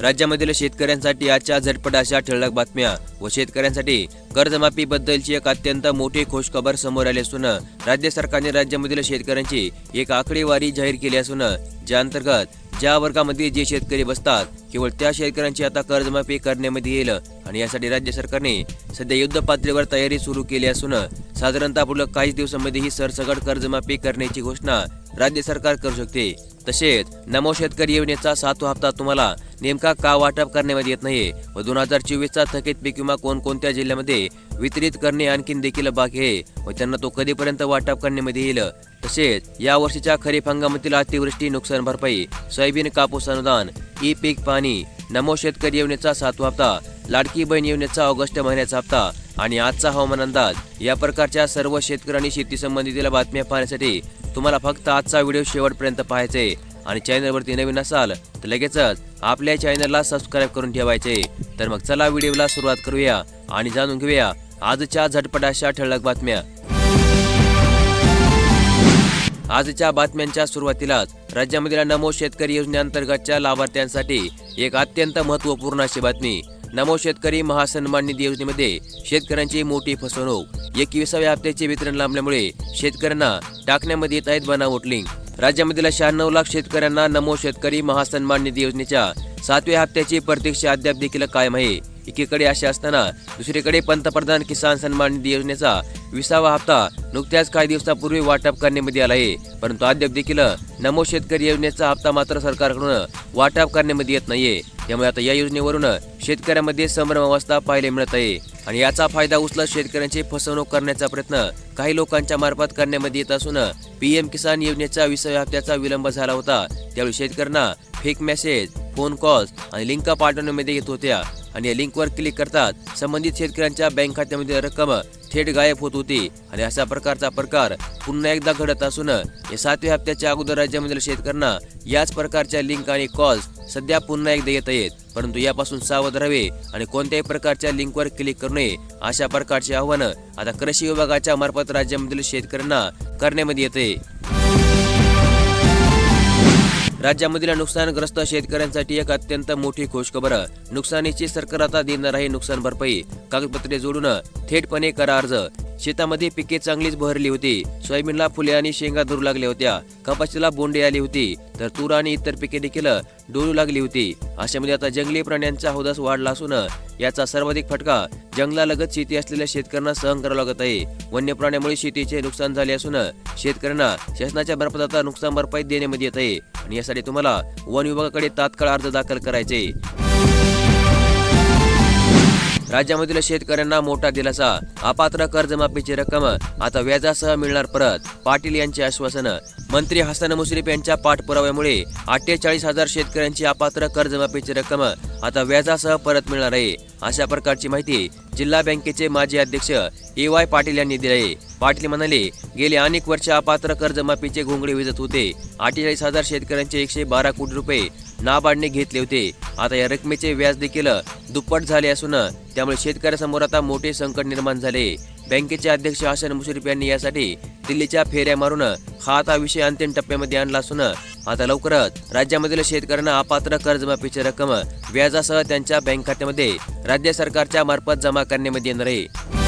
राज्यामधील शेतकऱ्यांसाठी आजच्या झटपट अशा ठळक बातम्या व शेतकऱ्यांसाठी कर्जमाफी बद्दलची एक अत्यंत मोठी खुशखबर समोर आली असून राज्य सरकारने राज्यामधील शेतकऱ्यांची एक आकडेवारी जाहीर केली असून ज्या अंतर्गत ज्या वर्गामध्ये जे शेतकरी बसतात केवळ त्या शेतकऱ्यांची आता कर्जमाफी करण्यामध्ये येईल आणि यासाठी राज्य सरकारने सध्या युद्ध पातळीवर तयारी सुरू केली असून साधारणतः पुढील काही दिवसांमध्ये ही सरसगट कर्जमाफी करण्याची घोषणा राज्य सरकार करू शकते. तसेच नमो शेतकरी योजनेचा सातवा हप्ता तुम्हाला नेमका का वाटप करण्यामध्ये येत नाही व दोन हजार चोवीसचा थकीत पीक विमा कोणकोणत्या जिल्ह्यामध्ये वितरित करणे आणखीन देखील बाकी आहे व त्यांना तो कधीपर्यंत वाटप करण्यामध्ये येईल. तसेच या वर्षीच्या खरीप हंगामातील अतिवृष्टी नुकसान भरपाई सोयाबीन कापूस अनुदान ई पीक पाणी नमो शेतकरी योजनेचा सातवा हप्ता लाडकी बहीण योजनेचा ऑगस्ट महिन्याचा हप्ता आणि आजचा हवामान अंदाज या प्रकारच्या सर्व शेतकऱ्यांनी शेती संबंधित बातम्या पाहण्यासाठी तुम्हाला फक्त आजचा व्हिडिओ शेवटपर्यंत पाहायचे आणि चॅनलवरती नवीन असाल तर लगेचच आपल्या चॅनलला सबस्क्राईब करून ठेवायचे. तर मग चला व्हिडिओला सुरुवात करूया आणि जाणून घेऊया आजच्या झटपटाशा ठळक बातम्या. आजच्या बातम्यांच्या सुरुवातीलाच राज्यामधील नमो शेतकरी योजनेअंतर्गतच्या लाभार्थ्यांसाठी एक अत्यंत महत्त्वपूर्ण अशी बातमी. नमो शेतकरी महासन्मान निधी योजनेमध्ये शेतकऱ्यांची मोठी फसवणूक. एकविसाव्या हप्त्याचे वितरण लांबल्यामुळे शेतकऱ्यांना टाकण्यामध्ये येत आहेत बनावट लिंक राज्यामधील शहाण्णव लाख शेतकऱ्यांना नमो शेतकरी महासन्मान निधी योजनेच्या सातव्या हप्त्याची प्रतीक्षा अद्याप देखील कायम आहे. एकीकडे असे असताना दुसरीकडे पंतप्रधान किसान सन्मान निधी योजनेचा विसावा हप्ता नुकत्याच काही दिवसापूर्वी वाटप करण्यामध्ये आला आहे. परंतु अद्याप देखील नमो शेतकरी योजनेचा हप्ता मात्र सरकारकडून वाटप करण्यामध्ये येत नाहीये. त्यामुळे आता या योजनेवरून शेतकऱ्यांमध्ये संभ्रम अवस्था पाहायला मिळत आहे. आणि याचा फायदा उचलत शेतकऱ्यांची फसवणूक करण्याचा प्रयत्न काही लोकांच्या मार्फत करण्यामध्ये येत असून पीएम किसान योजनेच्या विसाव्या हप्त्याचा विलंब झाला होता. त्यावेळी शेतकऱ्यांना फेक मेसेज फोन कॉल्स आणि लिंक पाठवण्यामध्ये येत होत्या. आणि या लिंकवर क्लिक करतात संबंधित शेतकऱ्यांच्या बँक खात्यामध्ये रक्कम थेट गायब होत होती. आणि अशा प्रकारचा प्रकार पुन्हा एकदा घडत असून या सातव्या हप्त्याच्या अगोदर राज्यामधील शेतकऱ्यांना याच प्रकारच्या लिंक आणि कॉल्स सध्या पुन्हा एकदा येत आहेत. परंतु यापासून सावध राहावे आणि कोणत्याही प्रकारच्या लिंकवर क्लिक करू नये अशा प्रकारचे आव्हान आता कृषी विभागाच्या मार्फत राज्यामधील शेतकऱ्यांना करण्यामध्ये येते. राज्यामधील नुकसानग्रस्त शेतकऱ्यांसाठी एक अत्यंत मोठी खुशखबर नुकसानीची सरकार आता देणार आहे नुकसान भरपाई. कागदपत्रे जोडून थेटपणे करा अर्ज. शेतामध्ये पिके चांगलीच बहरली होती. सोयाबीनला फुले आणि शेंगा धरू लागल्या होत्या. कपाशीला बोंडे आली होती. तर तूर आणि इतर पिके देखील डोलू लागली होती. अशामध्ये आता जंगली प्राण्यांचा हौदास वाढला असून याचा सर्वाधिक फटका जंगलालगत शेती असलेल्या शेतकऱ्यांना सहन करावा लागत आहे. वन्य प्राण्यामुळे शेतीचे नुकसान झाले असून शेतकऱ्यांना शासनाच्या मार्फत नुकसान भरपाई देण्यामध्ये येत आहे. आणि यासाठी तुम्हाला वन विभागाकडे तात्काळ अर्ज दाखल करायचे राज्यामधील शेतकऱ्यांना मोठा दिलासा. अपात्र कर्जमाफीची रक्कम आता व्याजासह मिळणार परत पाटील यांचे आश्वासन. मंत्री हसन मुश्रीफ यांच्या पाठपुराव्यामुळे अठ्ठेचाळीस हजार शेतकऱ्यांची अपात्र कर्जमाफीची रक्कम आता व्याजासह परत मिळणार आहे. अशा प्रकारची माहिती जिल्हा बँकेचे माजी अध्यक्ष ए वाय पाटील यांनी दिले. पाटील म्हणाले गेले अनेक वर्ष अपात्र कर्जमाफीचे घोंगडे विजत होते. अठ्ठेचाळीस हजार शेतकऱ्यांचे एकशे बारा कोटी रुपये नाबार्डने घेतले होते. आता या रकमेचे व्याज देखील दुप्पट झाले असून त्यामुळे शेतकऱ्यासमोर आता मोठे संकट निर्माण झाले. बँकेचे अध्यक्ष हसन मुश्रीफ यांनी यासाठी दिल्लीच्या फेऱ्या मारून हा आता विषय अंतिम टप्प्यामध्ये आणला असून आता लवकरच राज्यामधील शेतकऱ्यांना अपात्र कर्जमाफीची रक्कम व्याजासह त्यांच्या बँक खात्यामध्ये राज्य सरकारच्या मार्फत जमा करण्यामध्ये येणार आहे.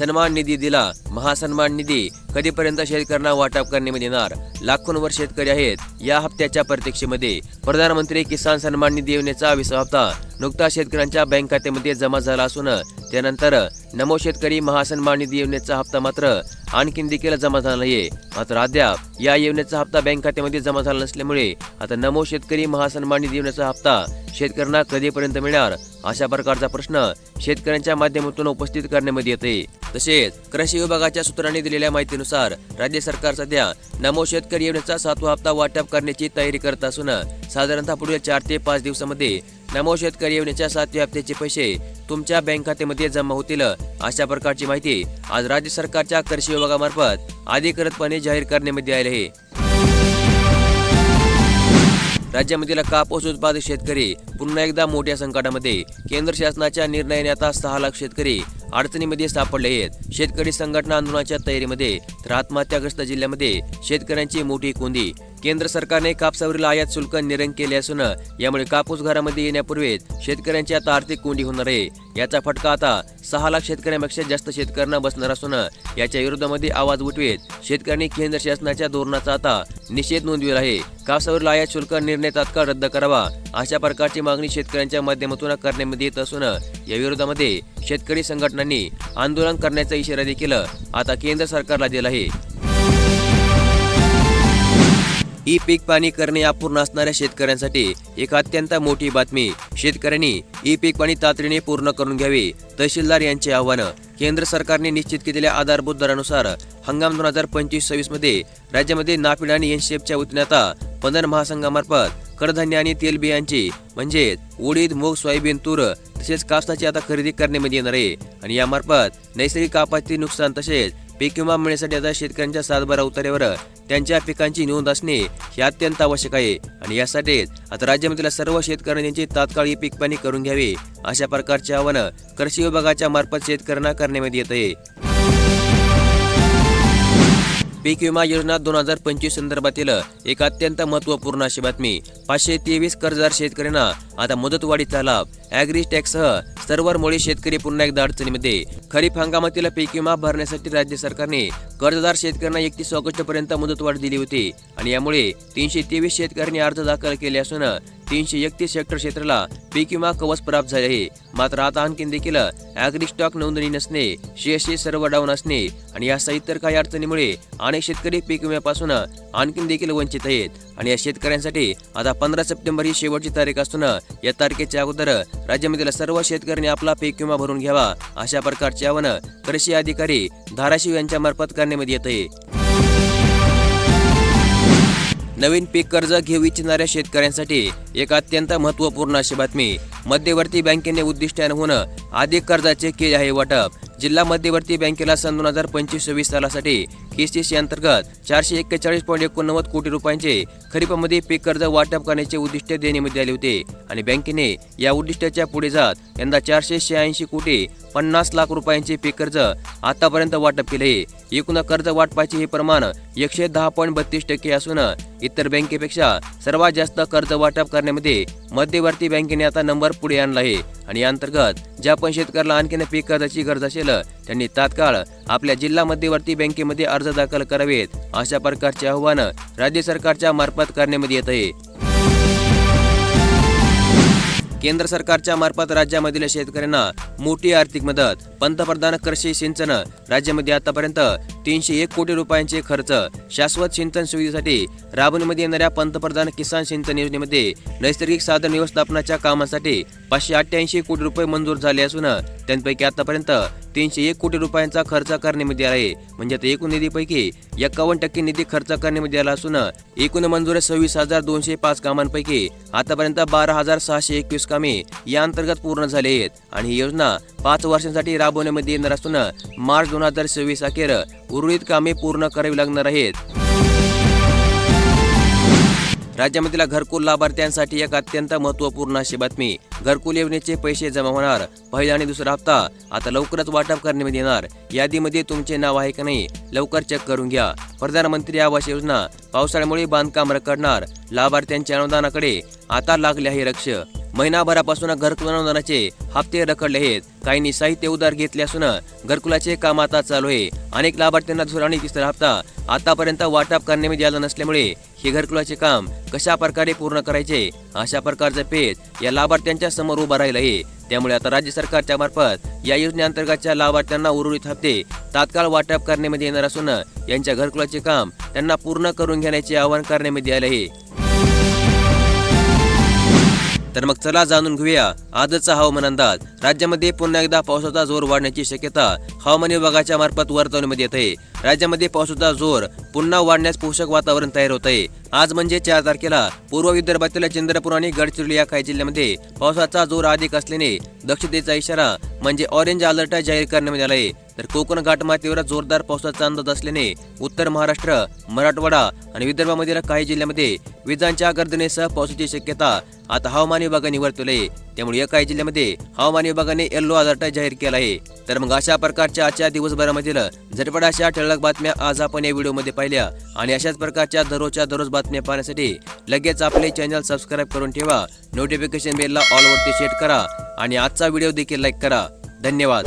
सन्मान निधी दिला. महासन्मान निधी कधीपर्यंत शेतकऱ्यांना वाटप करण्यामध्ये येणार? लाखोंवर शेतकरी आहेत. या हप्त्याच्या प्रतीक्षेमध्ये प्रधानमंत्री किसान सन्मान निधी योजनेचा विसा हप्ता नुकताच शेतकऱ्यांच्या बँक खात्यामध्ये जमा झाला असून त्यानंतर नमो शेतकरी महासन्मान निधी योजनेचा हप्ता मात्र आणखीन देखील जमा झाला नाहीये. मात्र अद्याप या योजनेचा हप्ता बँक खात्यामध्ये जमा झाला नसल्यामुळे आता नमो शेतकरी महासन्मान निधी योजनेचा हप्ता शेतकऱ्यांना कधीपर्यंत मिळणार? अशा प्रकारचा प्रश्न शेतकऱ्यांच्या माध्यमातून उपस्थित करण्यामध्ये येते तसेच कृषी विभागाच्या सूत्रांनी दिलेल्या माहितीनुसार राज्य सरकार सध्या नमो शेतकरी योजनेचा सातवा हप्ता वाटप करण्याची तयारी करत असून साधारणतः पुढील चार ते पाच दिवसामध्ये नमो शेतकरी योजनेच्या सातव्या हप्त्याचे पैसे तुमच्या बँक खात्यामध्ये जमा होतील अशा प्रकारची माहिती आज राज्य सरकारच्या कृषी विभागामार्फत अधिकृतपणे जाहीर करण्यामध्ये आली आहे. राज्यामधील कापूस उत्पादक शेतकरी पुन्हा एकदा मोठ्या संकटामध्ये. केंद्र शासनाच्या निर्णयाने आता सहा लाख शेतकरी अडचणीमध्ये सापडले आहेत. शेतकरी संघटना आंदोलनाच्या तयारीमध्ये तर आत्महत्याग्रस्त जिल्ह्यामध्ये शेतकऱ्यांची मोठी कोंदी केंद्र सरकारने कापसावरील आयात शुल्क निरंग केले असून यामुळे कापूस घरामध्ये येण्यापूर्वीच शेतकऱ्यांची आता आर्थिक कोंडी होणार आहे. याचा फटका आता सहा लाख शेतकऱ्यांपेक्षा जास्त शेतकऱ्यांना बसणार असून याच्या विरोधामध्ये आवाज उठवेत. शेतकऱ्यांनी केंद्र शासनाच्या धोरणाचा आता निषेध नोंदविला आहे. कापसावरील आयात शुल्क निर्णय तात्काळ रद्द करावा अशा प्रकारची मागणी शेतकऱ्यांच्या माध्यमातून करण्यामध्ये येत असून या विरोधामध्ये शेतकरी संघटनांनी आंदोलन करण्याचा इशारा देखील आता केंद्र सरकारला दिला आहे. ई पीक पाणी करणे अपूर्ण असणाऱ्या शेतकऱ्यांसाठी एक अत्यंत मोठी बातमी. शेतकऱ्यांनी ई पीक पाणी तातडीने पूर्ण करून घ्यावे तहसीलदार यांचे आव्हान. केंद्र सरकारने निश्चित केलेल्या आधारभूत दरानुसार हंगाम दोन हजार पंचवीस सव्वीसमध्ये राज्यामध्ये नाफिड आणि एनशेपच्या वतीने आता पंधर महासंघामार्फत कडधान्य आणि तेलबियांची म्हणजेच उडीद मूग सोयाबीन तूर तसेच कापसाची आता खरेदी करण्यामध्ये येणार आहे. आणि यामार्फत नैसर्गिक आपत्ती नुकसान तसेच पीक विमा मिळण्यासाठी आता शेतकऱ्यांच्या सातबारा उतारेवर त्यांच्या पिकांची नोंद असणे हे अत्यंत आवश्यक आहे. आणि यासाठीच आता राज्यामधील सर्व शेतकऱ्यांची तात्काळ ही पीक पाणी करून घ्यावे अशा प्रकारचे आवाहन कृषी विभागाच्या मार्फत शेतकऱ्यांना करण्यामध्ये येत आहे. पीक विमा योजना दोन हजार पंचवीस संदर्भातील एक अत्यंत महत्त्वपूर्ण अशी बातमी. पाचशे तेवीस कर्जदार शेतकऱ्यांना आता मुदतवाढीचा लाभ. ॲग्री टॅक्ससह सर्वरमुळे शेतकरी पुन्हा एकदा अडचणीमध्ये. खरीप हंगामातील पीक विमा भरण्यासाठी राज्य सरकारने कर्जदार शेतकऱ्यांना एकतीस ऑगस्ट पर्यंत मुदतवाढ दिली होती. आणि यामुळे तीनशे तेवीस शेतकऱ्यांनी अर्ज दाखल केले असून तीनशे एकतीस हेक्टर क्षेत्राला पीक विमा कवच प्राप्त झाले आहे. मात्र आता आणखीन देखील ॲग्री स्टॉक नोंदणी नसणे शेअर्सचे सर्व डाऊन असणे आणि या इतर काही अडचणीमुळे अनेक शेतकरी पीक विम्यापासून आणखीन देखील वंचित आहेत. आणि या शेतकऱ्यांसाठी आता पंधरा सप्टेंबर ही शेवटची तारीख असून या तारखेच्या अगोदर राज्यामधील सर्व शेतकऱ्यांनी आपला पीक विमा भरून घ्यावा अशा प्रकारचे आवाहन कृषी अधिकारी धाराशिव यांच्या मार्फत करण्यामध्ये येत आहे. नवीन पीक कर्ज घेऊ इच्छिणाऱ्या शेतकऱ्यांसाठी एक अत्यंत महत्त्वपूर्ण अशी बातमी. मध्यवर्ती बँकेने उद्दिष्टांहून होणं अधिक कर्जाचे केले आहे वाटप. जिल्हा मध्यवर्ती बँकेला सन दोन हजार पंचवीस सव्वीस सालासाठी केसीसी अंतर्गत चारशे एक्केचाळीस पॉईंट एकोणनव्वद कोटी रुपयांचे खरीपामध्ये पीक कर्ज वाटप करण्याचे उद्दिष्ट देण्यामध्ये आले होते. आणि बँकेने या उद्दिष्टाच्या पुढे जात यंदा चारशे शहाऐंशी कोटी पन्नास लाख रुपयांचे पीक कर्ज आतापर्यंत वाटप केले एकूण कर्ज वाटपाचे हे प्रमाण एकशे दहा पॉईंट बत्तीस टक्के असून इतर बँकेपेक्षा सर्वात जास्त कर्ज वाटप करण्यामध्ये मध्यवर्ती बँकेने आता नंबर पुढे आणला आहे. आणि या अंतर्गत ज्या पण शेतकऱ्याला आणखीन पीक कर्जाची गरज असेल त्यांनी तात्काळ आपल्या जिल्हा मध्यवर्ती बँकेमध्ये अर्ज दाखल करावेत. अशा प्रकारचे आव्हान राज्य सरकारच्या मार्फत करण्यामध्ये येत आहे. केंद्र सरकारच्या मार्फत राज्यामधील शेतकऱ्यांना मोठी आर्थिक मदत. पंतप्रधान कृषी सिंचन राज्यामध्ये आतापर्यंत तीनशे एक कोटी रुपयांचे खर्च शाश्वत सिंचन सुविधेसाठी राबवण्यामध्ये येणाऱ्या पंतप्रधान किसान सिंचन योजनेमध्ये नैसर्गिक साधन व्यवस्थापनाच्या कामासाठी पाचशे अठ्ठ्याऐंशी कोटी रुपये मंजूर झाले असून त्यांपैकी आतापर्यंत तीनशे एक कोटी रुपयांचा खर्च करण्यामध्ये आला आहे. म्हणजे आता एकूण निधीपैकी एकावन्न टक्के निधी खर्च करण्यामध्ये आला असून एकूण मंजूर सव्वीस हजार दोनशे पाच कामांपैकी. आतापर्यंत बारा हजार सहाशे एकवीस कामे या अंतर्गत पूर्ण झाले आहेत. आणि ही योजना पाच वर्षांसाठी राबवण्यामध्ये येणार असून मार्च दोन हजार सव्वीस अखेर उर्वरित कामे पूर्ण करावी लागणार आहेत. राज्यामधील घरकुल लाभार्थ्यांसाठी एक अत्यंत महत्त्वपूर्ण अशी बातमी. घरकुल योजनेचे पैसे जमा होणार. पहिला आणि दुसरा हप्ता. आता लवकरच वाटप करण्यामध्ये येणार. यादीमध्ये तुमचे नाव आहे का नाही लवकर चेक करून घ्या. प्रधानमंत्री आवास योजना. पावसाळ्यामुळे बांधकाम रखडणार. लाभार्थ्यांच्या अनुदानाकडे आता लागले आहे लक्ष. महिनाभरापासून घरकुल अनुदानाचे हप्ते रखडले आहेत. काहींनी साहित्य उधार घेतले असून घरकुलाचे काम आता चालू आहे. अनेक लाभार्थ्यांना दुसरा आणि तिसरा हप्ता आतापर्यंत वाटप करण्यामध्ये म्हणजे आलं नसल्यामुळे हे घरकुलाचे काम कशा प्रकारे पूर्ण करायचे अशा प्रकारचं पेच या लाभार्थ्यांच्या समोर उभं राहिलं आहे. त्यामुळे आता राज्य सरकारच्या मार्फत या योजनेअंतर्गतच्या लाभार्थ्यांना उर्वरित हप्ते तात्काळ वाटप करण्यामध्ये म्हणजे येणार असून यांच्या घरकुलाचे काम त्यांना पूर्ण करून घेण्याचे आवाहन करण्यामध्ये म्हणजे आले आहे. तर मग चला जाणून घेऊया आजचा हवामान अंदाज. राज्यामध्ये पुन्हा एकदा पावसाचा जोर वाढण्याची शक्यता हवामान विभागाच्या मार्फत वर्तवण्यामध्ये येत. आहे राज्यामध्ये पावसाचा जोर पुन्हा वाढण्यास पोषक वातावरण तयार होत. आहे आज म्हणजे चार तारखेला पूर्व विदर्भातील चंद्रपूर आणि गडचिरोली या काही जिल्ह्यामध्ये पावसाचा जोर अधिक असल्याने दक्षतेचा इशारा म्हणजे ऑरेंज अलर्ट जाहीर करण्यात आला आहे तर कोकण घाटमाथ्यावर जोरदार पावसाचा अंदाज असल्याने उत्तर महाराष्ट्र मराठवाडा आणि विदर्भामधील काही जिल्ह्यामध्ये विजांच्या गर्दनेसह पावसाची शक्यता आता हवामान विभागाने वर्तवली आहे. त्यामुळे या काही जिल्ह्यामध्ये हवामान विभागाने येल्लो अलर्ट जाहीर केला आहे. तर मग अशा प्रकारच्या आजच्या दिवसभरामधील झटपट अशा ठळक बातम्या आज आपण या व्हिडिओमध्ये पाहिल्या. आणि अशाच प्रकारच्या दररोजच्या दररोज बातम्या पाहण्यासाठी लगेच आपले चॅनल सबस्क्राईब करून ठेवा. नोटिफिकेशन बेलला ऑलवरती सेट करा. आणि आजचा व्हिडिओ देखील लाईक करा. धन्यवाद.